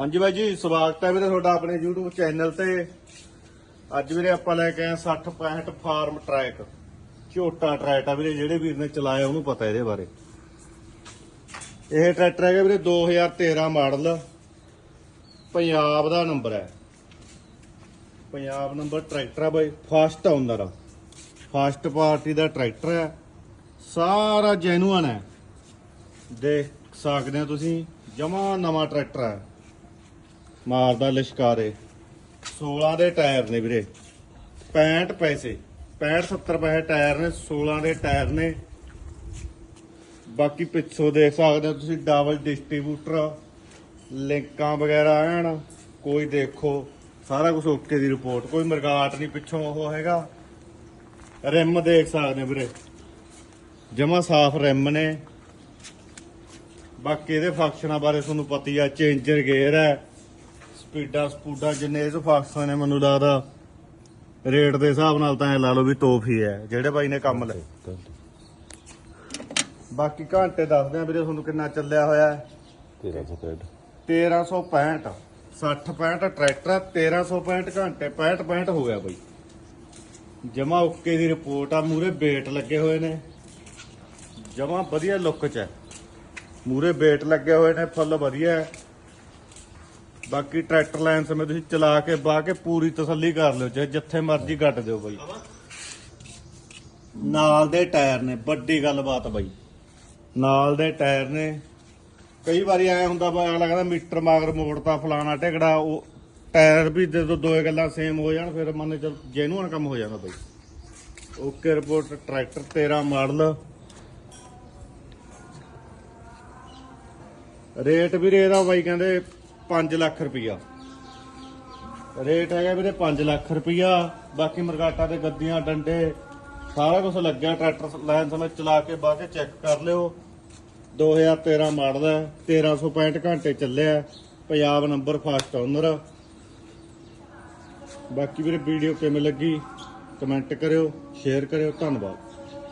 ਹਾਂਜੀ ਬਾਈ ਜੀ, ਸਵਾਗਤ ਹੈ ਵੀਰੇ ਤੁਹਾਡਾ ਆਪਣੇ YouTube ਚੈਨਲ ਤੇ। ਅੱਜ ਵੀਰੇ ਆਪਾਂ ਲੈ ਕੇ ਆਏ 60 65 ਫਾਰਮ ਟਰੈਕ, ਝੋਟਾ ਟਰੈਕ ਆ ਵੀਰੇ, ਜਿਹੜੇ ਵੀਰ ਨੇ ਚਲਾਇਆ ਉਹਨੂੰ ਪਤਾ ਇਹਦੇ ਬਾਰੇ। ਇਹ ਟਰੈਕਟਰ ਹੈਗਾ ਵੀਰੇ 2013 ਮਾਡਲ, ਪੰਜਾਬ ਦਾ ਨੰਬਰ ਹੈ। ਪੰਜਾਬ ਨੰਬਰ ਟਰੈਕਟਰ ਆ ਬਾਈ ਫਸਟ ਓਨਰ ਆ। ਫਸਟ ਪਾਰਟੀ ਦਾ ਟਰੈਕਟਰ ਹੈ, ਸਾਰਾ ਜੈਨੂਅਨ ਹੈ। ਦੇਖ ਸਕਦੇ ਹੋ ਤੁਸੀਂ, ਜਮਾ ਨਵਾਂ ਟਰੈਕਟਰ ਹੈ। ਮਾਰਦਾ ਲਿਸ਼ਕਾਰੇ। 16 ਦੇ ਟਾਇਰ ਨੇ ਵੀਰੇ। 65 ਪੈਸੇ। 65 70 ਪੈਸੇ ਟਾਇਰ ਨੇ 16 ਦੇ ਟਾਇਰ ਨੇ। ਬਾਕੀ ਪਿੱਛੋਂ ਦੇਖ ਸਕਦੇ ਹੋ ਤੁਸੀਂ, ਡਬਲ ਡਿਸਟ੍ਰੀਬਿਊਟਰ, ਲਿੰਕਾਂ ਵਗੈਰਾ ਐਨ, ਕੋਈ ਦੇਖੋ, ਸਾਰਾ ਕੁਝ ਓਕੇ ਦੀ ਰਿਪੋਰਟ। ਕੋਈ ਮਰਗਾਟ ਨਹੀਂ ਪਿੱਛੋਂ ਉਹ ਹੈਗਾ। ਰਿਮ ਦੇਖ ਸਕਦੇ ਹੋ ਵੀਰੇ। ਜਮਾ ਸਾਫ਼ ਰਿਮ ਨੇ। ਬਾਕੀ ਇਹਦੇ ਫੰਕਸ਼ਨਾਂ ਬਾਰੇ ਤੁਹਾਨੂੰ ਪਤਾ ਹੀ ਆ, ਚੇਂਜਰ ਗੇਅਰ ਹੈ। ਸਪੀਡਾਂ ਸਪੂਡਾਂ ਜਿੰਨੇ ਇਹ 'ਚ ਫੰਕਸ਼ਨ ਨੇ ਮੈਨੂੰ ਲੱਗਦਾ ਰੇਟ ਦੇ ਹਿਸਾਬ ਨਾਲ ਤਾਂ ਐ ਲਾ ਲਓ ਵੀ ਤੋਹਫ ਹੀ ਹੈ ਜਿਹੜੇ ਬਾਈ ਨੇ ਕੰਮ ਲਏ। ਬਾਕੀ ਘੰਟੇ ਦੱਸਦੇ ਆ ਵੀਰੇ ਤੁਹਾਨੂੰ ਕਿੰਨਾ ਚੱਲਿਆ ਹੋਇਆ ਹੈ। 1365 60 65 ਟਰੈਕਟਰ ਆ, 1365 ਘੰਟੇ 65 65 ਹੋ ਗਿਆ ਬਾਈ। ਜਮਾ ਓਕੇ ਦੀ ਰਿਪੋਰਟ ਆ ਮੂਰੇ ਵੇਟ ਲੱਗੇ ਹੋਏ ਨੇ। ਜਮਾ ਵਧੀਆ ਲੁੱਕ ਚ ਹੈ। ਮੂਰੇ ਵੇਟ ਲੱਗੇ ਹੋਏ ਨੇ ਫੁੱਲ ਵਧੀਆ ਹੈ। ਬਾਕੀ ਟਰੈਕਟਰ ਲੈਣ ਸਮੇਂ ਤੁਸੀਂ ਚਲਾ ਕੇ ਬਾਹ ਕੇ ਪੂਰੀ ਤਸੱਲੀ ਕਰ ਲਿਓ ਚਾਹੇ ਜਿੱਥੇ ਮਰਜ਼ੀ ਗੱਡ ਦਿਓ ਬਾਈ। ਨਾਲ ਦੇ ਟਾਇਰ ਨੇ, ਵੱਡੀ ਗੱਲਬਾਤ ਬਾਈ। ਨਾਲ ਦੇ ਟਾਇਰ ਨੇ, ਕਈ ਵਾਰੀ ਐ ਹੁੰਦਾ ਬਾ ਅਗਲਾ ਕਹਿੰਦਾ ਮੀਟਰ ਮਾਗਰ ਮੋੜਤਾ, ਫਲਾਣਾ ਢਿਕੜਾ ਉਹ ਟਾਇਰ ਵੀ ਜਦੋਂ ਦੋਏ ਗੱਲਾਂ ਸੇਮ ਹੋ ਜਾਣ, ਫਿਰ ਮੰਨ ਚਲ ਜੈਨੂਅਨ ਕੰਮ ਹੋ ਜਾਂਦਾ ਬਾਈ। Okay report, tractor 13 model. Rate ਵੀ ਇਹਦਾ ਬਾਈ ਕਹਿੰਦੇ 5 ਲੱਖ ਰੁਪਈਆ। ਰੇਟ ਹੈਗਾ ਵੀਰੇ 5 ਲੱਖ ਰੁਪਈਆ। ਬਾਕੀ ਮਰਗਾਟਾ ਦੇ ਗੱਦੀਆਂ, ਡੰਡੇ, ਸਾਰਾ ਕੁਝ ਲੱਗਿਆ। ਟਰੈਕਟਰ ਲਾਈਨ ਸਮੇਂ ਚਲਾ ਕੇ ਬਾਅਦ ਚ ਚੈੱਕ ਕਰ ਲਿਓ। 2013 ਮਾਡਲ ਹੈ। 1365 ਘੰਟੇ ਚੱਲਿਆ ਪੰਜਾਬ ਨੰਬਰ ਫਸਟ ਓਨਰ। ਬਾਕੀ ਵੀਰੇ ਵੀਡੀਓ ਕਿਵੇਂ ਲੱਗੀ? ਕਮੈਂਟ ਕਰਿਓ, ਸ਼ੇਅਰ ਕਰਿਓ। ਧੰਨਵਾਦ।